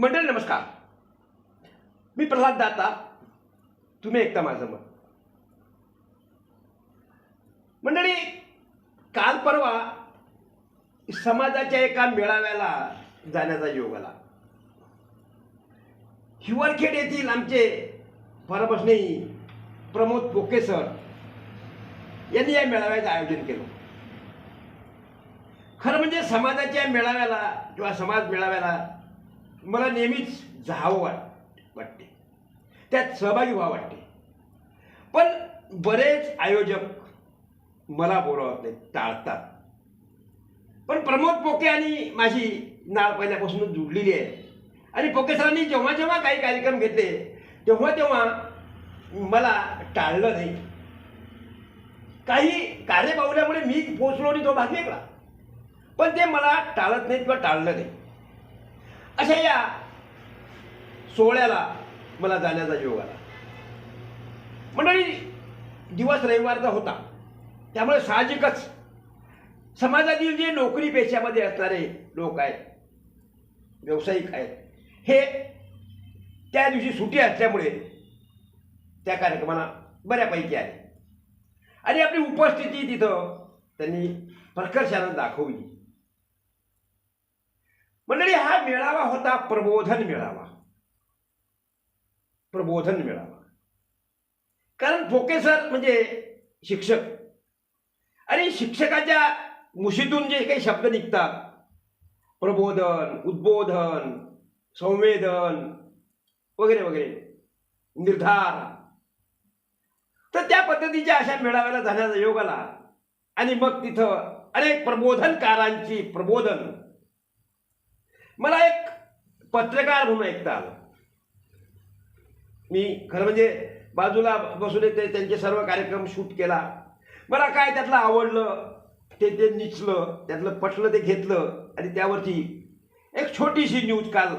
मंडळी नमस्कार. मी प्रल्हाद दाता. तुम्ही ऐकता माझं मत. मंडळी काल परवा समाजाच्या एका मेळाव्याला जाण्याचा योग आला. हिवरखेड येथील आमचे परमस्नेही प्रमोद पोके सर यांनी या मेळाव्याचं आयोजन केलं. खरं म्हणजे समाजाच्या मेळाव्याला किंवा समाज मेळाव्याला मला नेहमीच जावं वाट वाटते. त्यात सहभागी व्हावं वाटते. पण बरेच आयोजक मला बोलावत नाहीत टाळतात. पण प्रमोद पोके आणि माझी नाळ पहिल्यापासूनच जुडलेली आहे. आणि पोके सरांनी जेव्हा जेव्हा काही कार्यक्रम घेतले तेव्हा तेव्हा मला टाळलं नाही. काही कार्य पावल्यामुळे मी पोचलो आणि तो भाग वेगळा. पण ते मला टाळत नाहीत किंवा टाळलं नाही. अशा या सोहळ्याला मला जाण्याचा योग आला. मंडळी दिवस रविवारचा होता. त्यामुळे साहजिकच समाजातील जे नोकरी पेशामध्ये असणारे लोक आहेत व्यावसायिक आहेत हे त्या दिवशी सुटी असल्यामुळे त्या कार्यक्रमाला बऱ्यापैकी आले. आणि आपली उपस्थिती तिथं त्यांनी प्रकर्षानं दाखवली. मंडळी मेळावा होता प्रबोधन मेळावा. प्रबोधन मेळावा. कारण फोके सर म्हणजे शिक्षक. आणि शिक्षकाच्या मुशीतून जे काही शब्द निघतात प्रबोधन उद्बोधन संवेदन वगैरे वगैरे निर्धार. तर त्या पद्धतीच्या अशा मेळाव्याला जाण्याचा योग आला. आणि मग तिथं अनेक प्रबोधनकारांची प्रबोधन मला एक पत्रकार म्हणून ऐकता आलं. मी खरं म्हणजे बाजूला बसून ते त्यांचे सर्व कार्यक्रम शूट केला. मला काय त्यातलं आवडलं ते ते निचलं त्यातलं पटलं ते घेतलं आणि त्यावरची एक छोटीशी न्यूज काल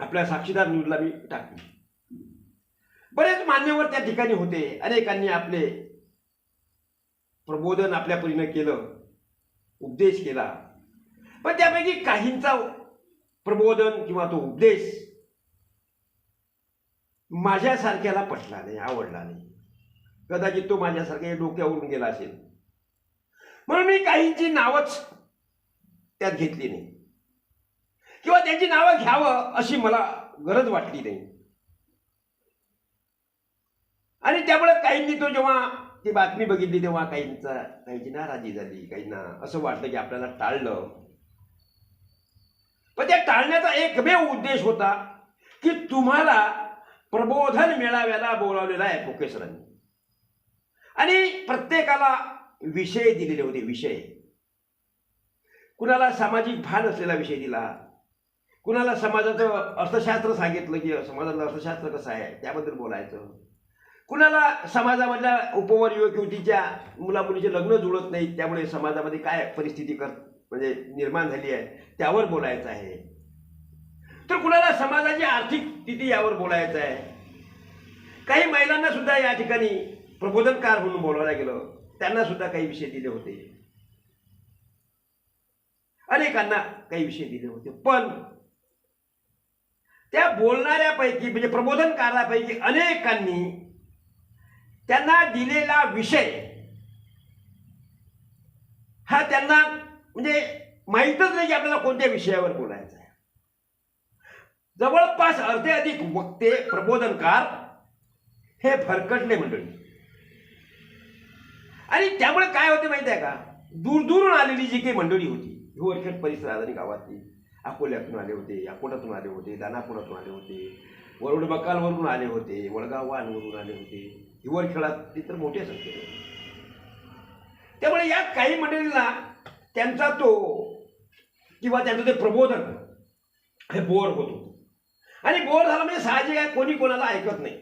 आपल्या साक्षीदार न्यूजला मी टाकली. बरेच मान्यवर त्या ठिकाणी होते. अनेकांनी आपले प्रबोधन आपल्या परीनं केलं उपदेश केला. पण त्यापैकी काहींचा प्रबोधन किंवा तो उपदेश माझ्यासारख्याला पटला नाही आवडला नाही. कदाचित तो माझ्यासारख्या डोक्यावरून गेला असेल. म्हणून मी काहींची नावच त्यात घेतली नाही. किंवा त्यांची नावं घ्यावं अशी मला गरज वाटली नाही. आणि त्यामुळे काहींनी तो जेव्हा ती बातमी बघितली तेव्हा काहींचा काहींची नाराजी झाली काहींना असं वाटलं की आपल्याला टाळलं. पण त्या टाळण्याचा एकमेव उद्देश होता की तुम्हाला प्रबोधन मेळाव्याला बोलावलेला आहे फोकेसरांनी आणि प्रत्येकाला विषय दिलेले होते विषय. कुणाला सामाजिक भान असलेला विषय दिला. कुणाला समाजाचं अर्थशास्त्र सांगितलं की समाजातलं अर्थशास्त्र कसं आहे त्याबद्दल बोलायचं. कुणाला समाजामधल्या उपवर युवक युवतीच्या मुलामुलीचे लग्न जुळत नाहीत त्यामुळे समाजामध्ये काय परिस्थिती कर म्हणजे निर्माण झाली आहे त्यावर बोलायचं आहे. तर कुणाला समाजाची आर्थिक स्थिती यावर बोलायचं आहे? काही महिलांना सुद्धा या ठिकाणी प्रबोधनकार म्हणून बोलवायला गेलं. त्यांना सुद्धा काही विषय दिले होते. अनेकांना काही विषय दिले होते. पण त्या बोलणाऱ्यापैकी म्हणजे प्रबोधनकारापैकी अनेकांनी त्यांना दिलेला विषय हा त्यांना म्हणजे माहीतच नाही की आपल्याला कोणत्या विषयावर बोलायचं आहे. जवळपास अर्धे अधिक वक्ते प्रबोधनकार हे भरकटले मंडळी. आणि त्यामुळे काय होते माहिती आहे का? दूरदूरून आलेली जी काही मंडळी होती हिवरखेड परिसरात आणि गावातली. अकोल्यातून आले होते अकोटातून आले होते दानापुरातून आले होते वरुड बकालवरून आले होते वडगाव वानवरून आले होते. हिवरखेळात ते तर मोठे संख्येने त्यामुळे या काही मंडळींना त्यांचा तो किंवा त्यांचं ते प्रबोधन हे बोर होतो आणि बोर झालं म्हणजे साहजिक आहे कोणी कोणाला ऐकत नाही.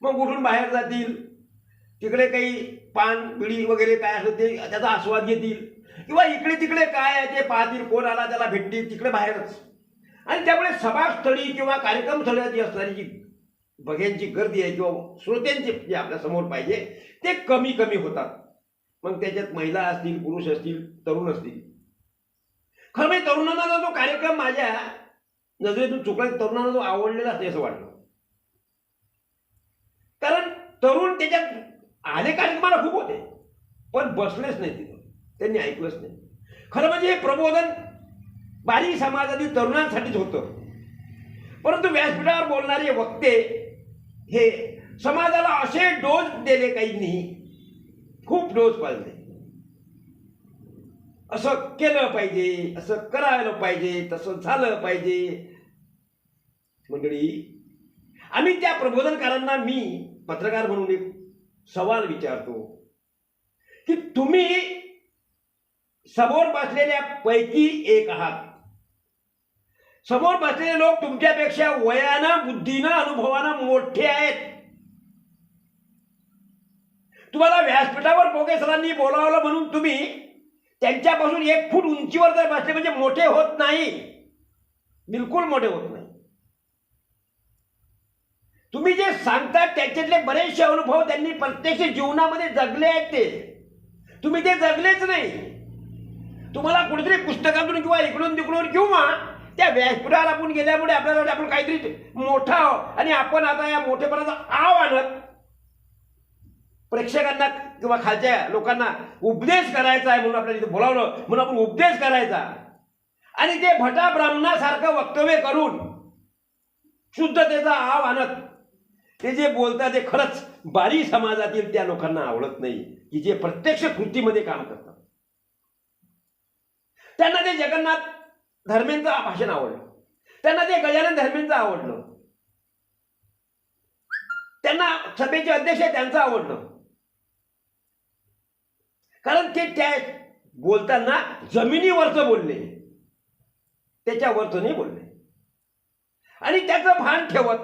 मग उठून बाहेर जातील. तिकडे काही पान बिडी वगैरे काय असं ते त्याचा आस्वाद घेतील. किंवा इकडे तिकडे काय आहे ते पाहतील कोण आला त्याला भेटतील तिकडे बाहेरच. आणि त्यामुळे सभास्थळी किंवा कार्यक्रम स्थळी असणारी जी बघ्यांची गर्दी आहे किंवा श्रोत्यांची जे आपल्यासमोर पाहिजे ते कमी कमी होतात. मग त्याच्यात महिला असतील पुरुष असतील तरुण असतील. खरं म्हणजे तरुणांना जो कार्यक्रम माझ्या नजरेतून चुकला तरुणांना जो आवडलेला असते असं वाटलं. कारण तरुण त्याच्यात आले कार्यक्रमाला खूप होते. पण बसलेच नाही तिथं. त्यांनी ऐकलंच नाही. खरं म्हणजे हे प्रबोधन बारीक समाजातील तरुणांसाठीच होतं. परंतु व्यासपीठावर बोलणारे वक्ते हे समाजाला असे डोस दिले काहींनी खूप डोस पाहिजे असं केलं पाहिजे असं करायला पाहिजे तसं झालं पाहिजे. मंडळी आम्ही त्या प्रबोधनकारांना मी पत्रकार म्हणून एक सवाल विचारतो की तुम्ही समोर बसलेल्या पैकी एक आहात. समोर बसलेले लोक तुमच्यापेक्षा वयानं बुद्धीनं अनुभवानं मोठे आहेत. तुम्हाला व्यासपीठावर बोगे सरांनी बोलावलं म्हणून तुम्ही त्यांच्यापासून एक फूट उंचीवर जर बसले म्हणजे मोठे होत नाही. बिलकुल मोठे होत नाही. तुम्ही जे सांगता त्याच्यातले बरेचसे अनुभव त्यांनी प्रत्यक्ष जीवनामध्ये जगले आहेत ते. तुम्ही ते जगलेच नाही. तुम्हाला कुठेतरी पुस्तकातून किंवा इकडून तिकडून किंवा त्या व्यासपीठावर आपण गेल्यामुळे आपल्याला आपण काहीतरी मोठा आणि आपण आता या मोठेपणाचा आव आणत प्रेक्षकांना किंवा खालच्या लोकांना उपदेश करायचा आहे म्हणून आपल्याला इथे बोलावलं म्हणून आपण उपदेश करायचा. आणि ते भटा ब्राह्मणासारखं वक्तव्य करून शुद्धतेचा आव आणत ते जे बोलतात ते खरंच बारी समाजातील त्या लोकांना आवडत नाही की जे प्रत्यक्ष कृतीमध्ये काम करतात. त्यांना ते जगन्नाथ धर्मेंचं भाषण आवडलं. त्यांना ते गजानन धर्मेंचं आवडलं. त्यांना सभेचे अध्यक्ष त्यांचं आवडलं. कारण ते त्या बोलताना जमिनीवरचं बोलले. त्याच्यावरचं नाही बोलले. आणि त्याचं भान ठेवत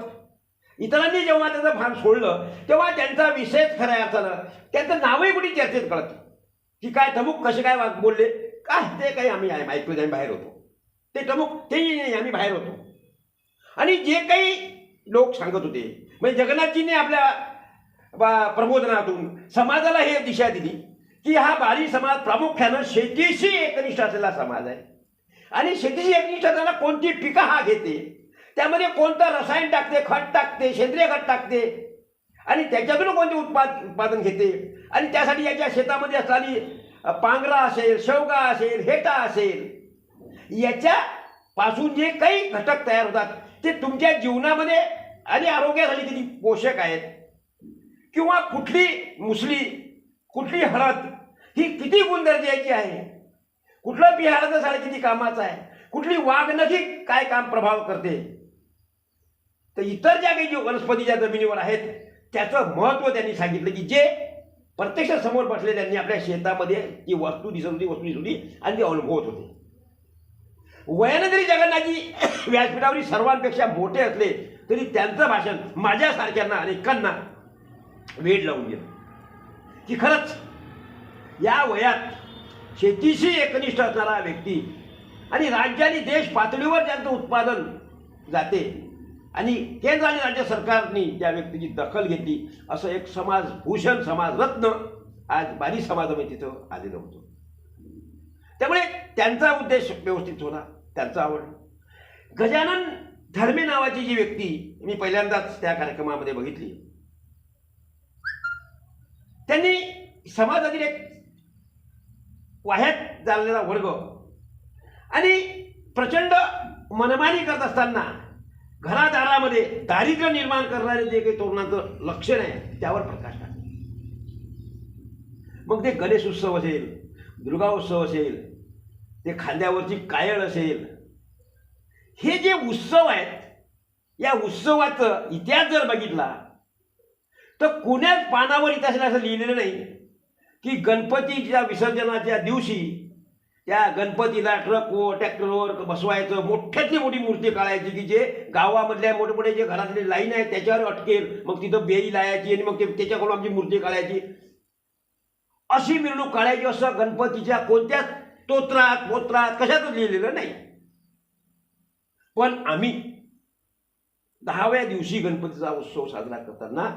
इतरांनी जेव्हा त्याचं भान सोडलं तेव्हा त्यांचा विषयच खऱ्या अर्थानं. त्यांचं नावही कुणी चर्चेत कळत की काय टमुक कसे काय बोलले? काय ते काही आम्ही ऐकलो आम्ही बाहेर होतो. ते टमुक तेही नाही आम्ही बाहेर होतो. आणि जे काही लोक सांगत होते म्हणजे जगन्नाथजीने आपल्या बा- प्रबोधनातून समाजाला हे दिशा दिली. की हा बारी समाज प्रामुख्यानं शेतीशी एकनिष्ठ असलेला समाज आहे. आणि शेतीशी एकनिष्ठ असलेला कोणती पिकं हा घेते? त्यामध्ये कोणतं रसायन टाकते खत टाकते सेंद्रिय खत टाकते? आणि त्याच्यातून कोणते उत्पाद उत्पादन घेते? आणि त्यासाठी याच्या शेतामध्ये असणारी पांगरा असेल शेवगा असेल हेटा असेल याच्या पासून जे काही घटक तयार होतात ते तुमच्या जीवनामध्ये आणि आरोग्यासाठी किती पोषक आहेत? किंवा कुठली मुसली कुठली हळद ही किती गुणदर्जाची आहे? कुठलं बिहाराचं झाड किती कामाचं आहे? कुठली वाघनखी काय काम प्रभाव करते? तर इतर ज्या काही जी वनस्पती ज्या जमिनीवर आहेत त्याचं महत्त्व त्यांनी सांगितलं की जे प्रत्यक्ष समोर बसले त्यांनी आपल्या शेतामध्ये जी वस्तू दिसत होती वस्तू दिसत होती आणि ती अनुभवत होते. वयाने जरी जगन्नाथजी व्यासपीठावरील सर्वांपेक्षा मोठे असले तरी त्यांचं भाषण माझ्यासारख्यांना अनेकांना वेळ लावून गेलं. की खरंच या वयात शेतीशी एकनिष्ठ असणारा व्यक्ती आणि राज्य आणि देश पातळीवर ज्यांचं उत्पादन जाते आणि केंद्र आणि राज्य सरकारने त्या व्यक्तीची दखल घेतली असं एक समाज भूषण समाजरत्न आज बारी समाजामध्ये तिथं आलेलं होतं. त्यामुळे त्यांचा उद्देश व्यवस्थित होता त्यांचा आवड. गजानन धर्मे नावाची जी व्यक्ती मी पहिल्यांदाच त्या कार्यक्रमामध्ये बघितली. त्यांनी समाजातील एक वाह्यात जाणलेला वर्ग. आणि प्रचंड मनमानी करत असताना घरादारामध्ये दारिद्र्य निर्माण करणारे जे काही तरुणांचं लक्षण आहे त्यावर प्रकाश टाक. मग ते गणेश उत्सव असेल दुर्गा उत्सव असेल ते खांद्यावरची कायळ असेल हे जे उत्सव आहेत या उत्सवाचं इतिहास जर बघितला तर कुण्याच पानावर इतिहासाला असं लिहिलेलं नाही. की गणपतीच्या विसर्जनाच्या दिवशी त्या गणपतीला ट्रकवर ट्रॅक्टरवर बसवायचं मोठ्यातली मोठी मूर्ती काढायची की जे गावामधल्या मोठे मोठे जे घरातले लाईन आहेत त्याच्यावर अटकेल मग तिथं बेई लावायची आणि मग ते त्याच्याकडून आमची मूर्ती काढायची. अशी मिरवणूक काढायची असं गणपतीच्या कोणत्या स्तोत्रात पोत्रात कशातच लिहिलेलं नाही. पण आम्ही दहाव्या दिवशी गणपतीचा उत्सव साजरा करताना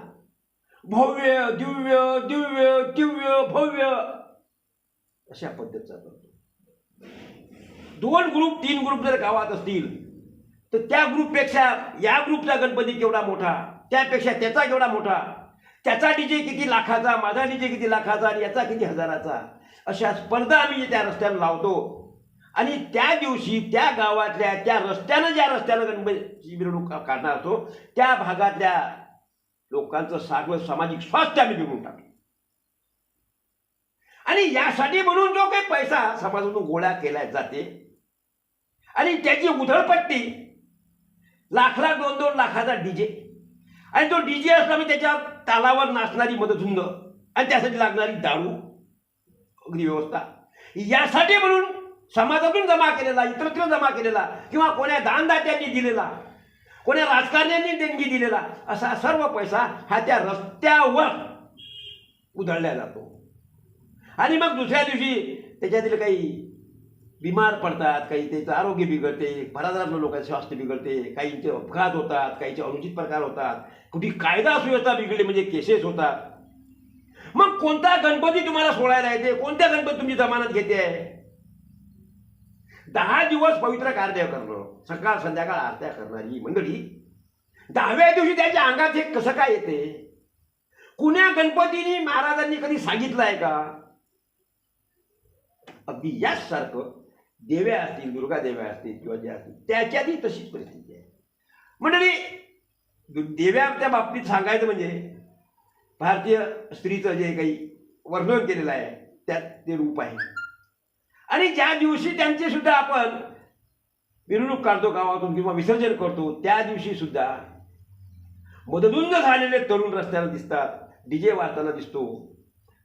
भव्य दिव्य दिव्य दिव्य भव्य. अशा पद्धतीचा करतो दोन ग्रुप तीन ग्रुप जर गावात असतील तर त्या ग्रुपपेक्षा या ग्रुपचा गणपती केवढा मोठा? त्यापेक्षा त्याचा केवढा मोठा? त्याचा डीजे किती लाखाचा? माझा डीजे किती लाखाचा? आणि याचा किती हजाराचा? अशा स्पर्धा आम्ही त्या रस्त्यानं लावतो. आणि त्या दिवशी त्या गावातल्या त्या रस्त्यानं ज्या रस्त्यानं गणपती मिरवणूक काढणार असतो त्या भागातल्या लोकांचं सगळं सामाजिक स्वास्थ्य आम्ही बिघडून टाकतो आणि यासाठी म्हणून जो काही पैसा समाजातून गोळा केला जाते आणि त्याची उधळपट्टी लाख लाख दोन दोन लाखाचा डीजे. आणि तो डीजे असला म्हणजे त्याच्या तालावर नाचणारी मदधुंद आणि त्यासाठी लागणारी दारू अगदी व्यवस्था. यासाठी म्हणून समाजातून जमा केलेला इतरत्र जमा केलेला किंवा कोण्या दानदात्यांनी दिलेला कोण्या राजकारण्यांनी देणगी दिलेला असा सर्व पैसा हा त्या रस्त्यावर उधळला जातो. आणि मग दुसऱ्या दिवशी त्याच्यातील काही बिमार पडतात काही त्याचं आरोग्य बिघडते भरादारातलं लोकांचं स्वास्थ्य बिघडते काहींचे अपघात होतात काहींचे अनुचित प्रकार होतात. कुठे कायदा सुव्यवस्था बिघडली म्हणजे केसेस होतात. मग कोणता गणपती तुम्हाला सोडायला येते? कोणत्या गणपती तुमची जमानत घेते? आहे दहा दिवस पवित्र कार्य करणं सकाळ संध्याकाळ आरत्या करणारी मंडळी. दहाव्या दिवशी त्याच्या अंगात हे कसं काय येते? कुण्या गणपतीनी महाराजांनी कधी सांगितलं आहे का? अगदी याच सारखं देव्या असतील दुर्गा देव्या असतील किंवा ज्या असतील त्याच्यातही तशीच परिस्थिती आहे. मंडळी देव्या देव्याच्या बाबतीत सांगायचं म्हणजे भारतीय स्त्रीचं जे काही वर्णन केलेलं आहे त्यात ते रूप आहे. आणि ज्या दिवशी त्यांचे सुद्धा आपण मिरवणूक काढतो गावातून किंवा विसर्जन करतो त्या दिवशी सुद्धा मदधुंद झालेले तरुण रस्त्याला दिसतात डीजे वाजताना दिसतो.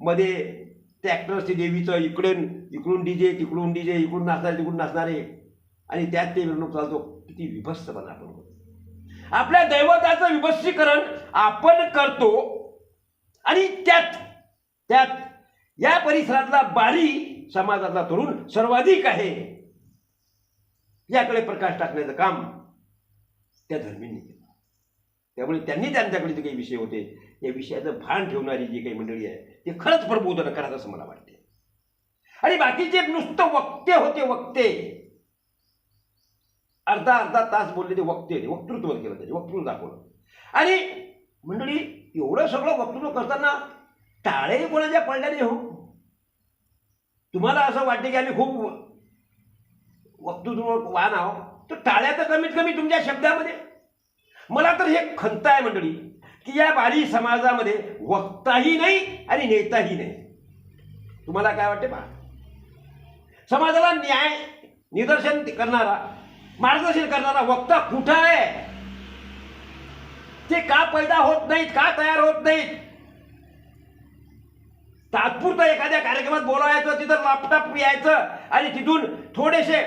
मध्ये ट्रॅक्टर्सचे देवीचं इकडून इकडून डीजे तिकडून डीजे इकडून नाचणारे तिकडून नाचणारे. आणि त्यात ते मिरवणूक चालतो. किती विभत्सपणा आपण. आपल्या दैवताचं विभत्सीकरण आपण करतो. आणि त्यात त्यात या परिसरातला बारी समाजातला तरुण सर्वाधिक आहे. याकडे प्रकाश टाकण्याचं काम त्या धर्मींनी केलं. त्यामुळे त्यांनी त्यांच्याकडे जे काही विषय होते या विषयाचं भान ठेवणारी जी काही मंडळी आहे ते खरंच प्रबोधन करत असं मला वाटते आणि बाकीचे नुसतं वक्ते होते वक्ते. अर्धा अर्धा तास बोलले ते वक्ते होते वक्तृत्व केलं त्याचे वक्तृत्व दाखवलं. आणि मंडळी एवढं सगळं वक्तृत्व करताना टाळे कोणाच्या पडल्याने हो तुम्हाला असं वाटते की आम्ही खूप वक्तृत्व वाहन आहो तर टाळ्या तर कमीत कमी तुमच्या शब्दामध्ये. मला तर हे खंत आहे मंडळी की या बारी समाजामध्ये वक्ताही नाही आणि नेताही नाही. तुम्हाला काय वाटते पहा समाजाला न्याय निदर्शन करणारा मार्गदर्शन करणारा वक्ता कुठं आहे? ते का पैदा होत नाहीत का तयार होत नाहीत? तात्पुरतं एखाद्या कार्यक्रमात बोलावायचं तिथं लापटाप यायचं आणि तिथून थोडेसे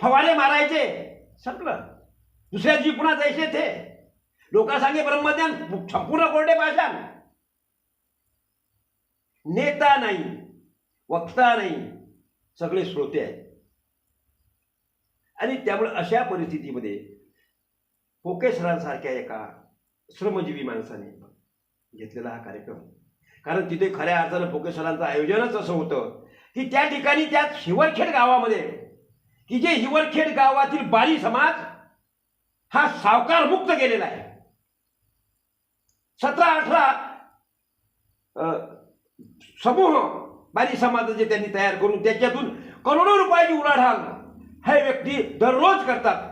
फवारे मारायचे. संपलं. दुसऱ्या दिवशी पुन्हा जायचे ते लोक सांगे ब्रह्मज्ञान संपूर्ण कोरडे भाषण नेता नाही वक्ता नाही सगळे श्रोते आहेत. आणि त्यामुळे अशा परिस्थितीमध्ये पोकेसरांसारख्या एका श्रमजीवी माणसाने घेतलेला हा कार्यक्रम. कारण तिथे खऱ्या अर्थानं फोके आयोजनच असं होतं. की त्या ठिकाणी त्या हिवरखेड गावामध्ये की जे हिवरखेड गावातील बारी समाज हा सावकार मुक्त केलेला आहे. सतरा अठरा समूह बारी समाजाचे त्यांनी तयार करून त्याच्यातून करोडो रुपयाची उलाढाल हे व्यक्ती दररोज करतात.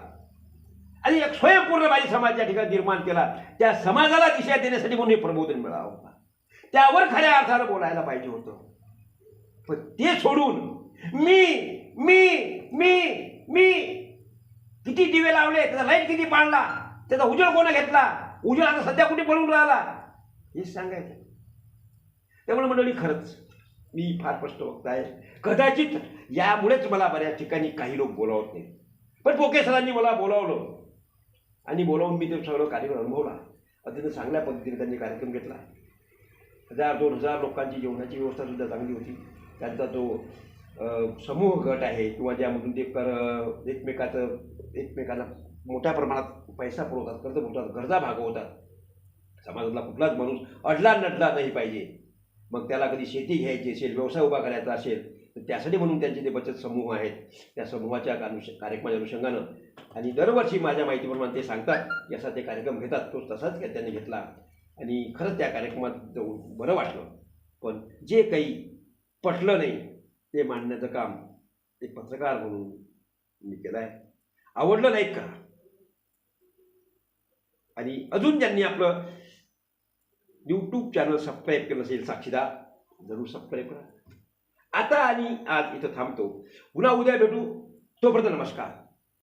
आणि एक स्वयंपूर्ण बारी समाज या ठिकाणी निर्माण केला. त्या समाजाला दिशा देण्यासाठी म्हणून हे प्रबोधन मिळावं. त्यावर खऱ्या अर्थानं बोलायला पाहिजे होतं. पण ते सोडून मी मी मी मी किती दिवे लावले त्याचा लाइट किती पाडला त्याचा उजेड कोणा घेतला उजेड आता सध्या कुठे पडून राहिला हेच सांगायचं. त्यामुळे मंडळी खरंच मी फार स्पष्ट वक्त आहे. कदाचित यामुळेच मला बऱ्याच ठिकाणी काही लोक बोलावत नाही पण पोके सरांनी मला बोलावलं. आणि बोलावून मी ते सगळं कार्यक्रम अनुभवला. अत्यंत चांगल्या पद्धतीने त्यांनी कार्यक्रम घेतला. हजार दोन हजार लोकांची जेवणाची व्यवस्था सुद्धा चांगली होती. त्यांचा जो समूह गट आहे किंवा ज्यामधून ते कर एकमेकाचं एकमेकाला मोठ्या प्रमाणात पैसा पुरवतात कर्ज पुरवतात गरजा भागवतात. समाजातला कुठलाच माणूस अडला नडला नाही पाहिजे. मग त्याला कधी शेती घ्यायची असेल व्यवसाय उभा करायचा असेल तर त्यासाठी म्हणून त्यांचे ते बचत समूह आहेत. त्या समूहाच्या अनुष कार्यक्रमाच्या अनुषंगानं. आणि दरवर्षी माझ्या माहितीप्रमाणे ते सांगतात याचा ते कार्यक्रम घेतात तो तसाच त्यांनी घेतला. आणि खरंच त्या कार्यक्रमात जाऊन बरं वाटलं. पण जे काही पटलं नाही ते मांडण्याचं काम एक पत्रकार म्हणून मी केलं आहे आवडलं नाही का? आणि अजून ज्यांनी आपलं यूट्यूब चॅनल सबस्क्राईब केलं असेल साक्षीदार जरूर सबस्क्राईब करा. आता आणि आज इथं थांबतो. पुन्हा उद्या भेटू. तोपर्यंत नमस्कार.